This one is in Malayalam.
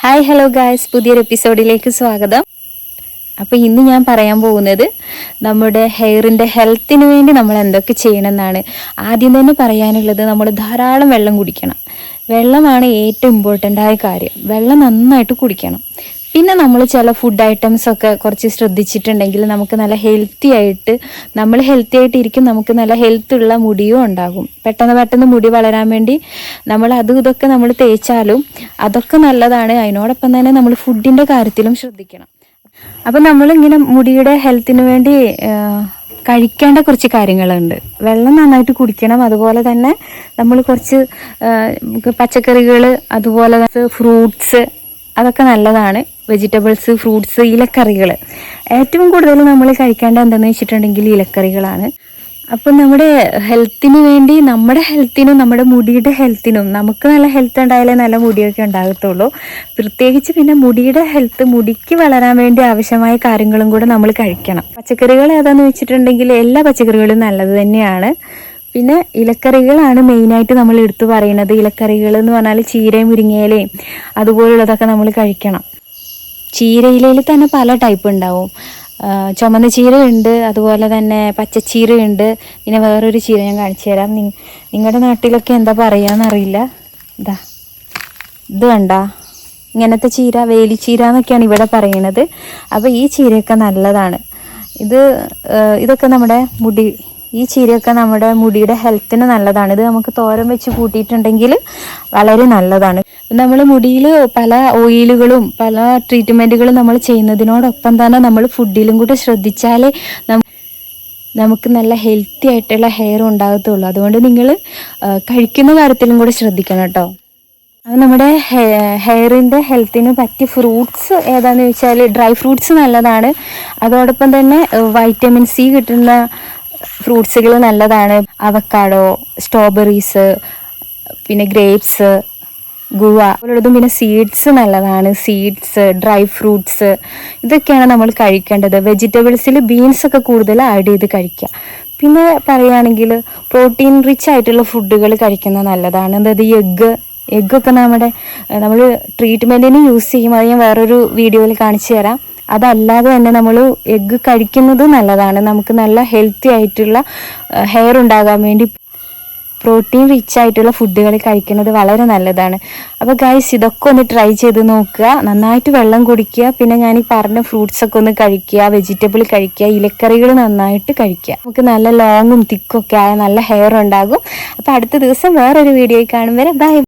ഹായ് ഹലോ ഗായ്സ് പുതിയൊരു എപ്പിസോഡിലേക്ക് സ്വാഗതം. അപ്പോൾ ഇന്ന് ഞാൻ പറയാൻ പോകുന്നത് നമ്മുടെ ഹെയറിന്റെ ഹെൽത്തിന് വേണ്ടി നമ്മൾ എന്തൊക്കെ ചെയ്യണമെന്നാണ്. ആദ്യം തന്നെ പറയാനുള്ളത് നമ്മൾ ധാരാളം വെള്ളം കുടിക്കണം. വെള്ളമാണ് ഏറ്റവും ഇമ്പോർട്ടന്റ് ആയ കാര്യം. വെള്ളം നന്നായിട്ട് കുടിക്കണം. പിന്നെ നമ്മൾ ചില ഫുഡ് ഐറ്റംസ് ഒക്കെ കുറച്ച് ശ്രദ്ധിച്ചിട്ടുണ്ടെങ്കിൽ നമുക്ക് നല്ല ഹെൽത്തി ആയിട്ട് നമ്മൾ ഹെൽത്തി ആയിട്ട് ഇരിക്കും നമുക്ക് നല്ല ഹെൽത്ത് ഉള്ള മുടിയും ഉണ്ടാകും. പെട്ടെന്ന് പെട്ടെന്ന് മുടി വളരാൻ വേണ്ടി നമ്മൾ അതും ഇതൊക്കെ നമ്മൾ തേച്ചാലും അതൊക്കെ നല്ലതാണ്. അതിനോടൊപ്പം തന്നെ നമ്മൾ ഫുഡിന്റെ കാര്യത്തിലും ശ്രദ്ധിക്കണം. അപ്പം നമ്മളിങ്ങനെ മുടിയുടെ ഹെൽത്തിന് വേണ്ടി കഴിക്കേണ്ട കുറച്ച് കാര്യങ്ങളുണ്ട്. വെള്ളം നന്നായിട്ട് കുടിക്കണം. അതുപോലെ തന്നെ നമ്മൾ കുറച്ച് പച്ചക്കറികൾ അതുപോലെ ഫ്രൂട്ട്സ് അതൊക്കെ നല്ലതാണ്. വെജിറ്റബിൾസ് ഫ്രൂട്ട്സ് ഇലക്കറികൾ ഏറ്റവും കൂടുതൽ നമ്മൾ കഴിക്കേണ്ട എന്താണെന്ന് വെച്ചിട്ടുണ്ടെങ്കിൽ ഇലക്കറികളാണ്. അപ്പം നമ്മുടെ ഹെൽത്തിന് വേണ്ടി നമ്മുടെ ഹെൽത്തിനും നമ്മുടെ മുടിയുടെ ഹെൽത്തിനും നമുക്ക് നല്ല ഹെൽത്ത് ഉണ്ടായാലേ നല്ല മുടിയൊക്കെ ഉണ്ടാകത്തുള്ളൂ. പ്രത്യേകിച്ച് പിന്നെ മുടിയുടെ ഹെൽത്ത് മുടിക്ക് വളരാൻ വേണ്ടി ആവശ്യമായ കാര്യങ്ങളും കൂടെ നമ്മൾ കഴിക്കണം. പച്ചക്കറികൾ ഏതാന്ന് വെച്ചിട്ടുണ്ടെങ്കിൽ എല്ലാ പച്ചക്കറികളും നല്ലത് തന്നെയാണ്. പിന്നെ ഇലക്കറികളാണ് മെയിനായിട്ട് നമ്മൾ എടുത്തു പറയുന്നത്. ഇലക്കറികൾ എന്ന് പറഞ്ഞാൽ ചീരയും മുരിങ്ങയിലയും അതുപോലുള്ളതൊക്കെ നമ്മൾ കഴിക്കണം. ചീരയിലയിൽ തന്നെ പല ടൈപ്പ് ഉണ്ടാവും. ചുമന്ന ചീരയുണ്ട് അതുപോലെ തന്നെ പച്ചച്ചീരയുണ്ട്. പിന്നെ വേറൊരു ചീര ഞാൻ കാണിച്ചു തരാം. നിങ്ങളുടെ നാട്ടിലൊക്കെ എന്താ പറയാന്നറിയില്ല ഇതാ ഇത് കണ്ട. ഇങ്ങനത്തെ ചീര വേലിച്ചീര എന്നൊക്കെയാണ് ഇവിടെ പറയണത്. അപ്പോൾ ഈ ചീരയൊക്കെ നല്ലതാണ്. ഇത് ഇതൊക്കെ നമ്മുടെ മുടി ഈ ചീരയൊക്കെ നമ്മുടെ മുടിയുടെ ഹെൽത്തിന് നല്ലതാണ്. ഇത് നമുക്ക് തോരൻ വെച്ച് കൂട്ടിയിട്ടുണ്ടെങ്കിൽ വളരെ നല്ലതാണ്. നമ്മൾ മുടിയിൽ പല ഓയിലുകളും പല ട്രീറ്റ്മെന്റുകളും നമ്മൾ ചെയ്യുന്നതിനോടൊപ്പം തന്നെ നമ്മൾ ഫുഡിലും കൂടെ ശ്രദ്ധിച്ചാലേ നമുക്ക് നല്ല ഹെൽത്തി ആയിട്ടുള്ള ഹെയർ ഉണ്ടാകത്തുള്ളൂ. അതുകൊണ്ട് നിങ്ങൾ കഴിക്കുന്ന കാര്യത്തിലും കൂടെ ശ്രദ്ധിക്കണം കേട്ടോ. നമ്മുടെ ഹെയറിന്റെ ഹെൽത്തിന് പറ്റിയ ഫ്രൂട്ട്സ് ഏതാണെന്ന് ചോദിച്ചാൽ ഡ്രൈ ഫ്രൂട്ട്സ് നല്ലതാണ്. അതോടൊപ്പം തന്നെ വൈറ്റമിൻ സി കിട്ടുന്ന ഫ്രൂട്ട്സുകൾ നല്ലതാണ്. അവക്കാഡോ സ്ട്രോബെറീസ് പിന്നെ ഗ്രേപ്സ് ഗുവ പോലുള്ളതും പിന്നെ സീഡ്സ് നല്ലതാണ്. സീഡ്സ് ഡ്രൈ ഫ്രൂട്ട്സ് ഇതൊക്കെയാണ് നമ്മൾ കഴിക്കേണ്ടത്. വെജിറ്റബിൾസിൽ ബീൻസ് ഒക്കെ കൂടുതൽ ആഡ് ചെയ്ത് കഴിക്കുക. പിന്നെ പറയുകയാണെങ്കിൽ പ്രോട്ടീൻ റിച്ച് ആയിട്ടുള്ള ഫുഡുകൾ കഴിക്കുന്നത് നല്ലതാണ്. അതായത് എഗ്ഗ് എഗ്ഗൊക്കെ നമ്മുടെ നമ്മൾ ട്രീറ്റ്മെന്റിന് യൂസ് ചെയ്യും. അത് ഞാൻ വേറൊരു വീഡിയോയിൽ കാണിച്ചു തരാം. അതല്ലാതെ തന്നെ നമ്മൾ എഗ്ഗ് കഴിക്കുന്നത് നല്ലതാണ്. നമുക്ക് നല്ല ഹെൽത്തി ആയിട്ടുള്ള ഹെയർ ഉണ്ടാകാൻ വേണ്ടി പ്രോട്ടീൻ റിച്ച് ആയിട്ടുള്ള ഫുഡുകൾ കഴിക്കുന്നത് വളരെ നല്ലതാണ്. അപ്പോൾ ഗൈസ് ഇതൊക്കെ ഒന്ന് ട്രൈ ചെയ്ത് നോക്കുക. നന്നായിട്ട് വെള്ളം കുടിക്കുക. പിന്നെ ഞാൻ ഈ പറഞ്ഞ ഫ്രൂട്ട്സ് ഒക്കെ ഒന്ന് കഴിക്കുക വെജിറ്റബിൾ കഴിക്കുക ഇലക്കറികൾ നന്നായിട്ട് കഴിക്കുക. നമുക്ക് നല്ല ലോങ്ങും തിക്കൊക്കെ ആയ നല്ല ഹെയർ ഉണ്ടാകും. അപ്പോൾ അടുത്ത ദിവസം വേറൊരു വീഡിയോയിൽ കാണും വരെ. ബൈ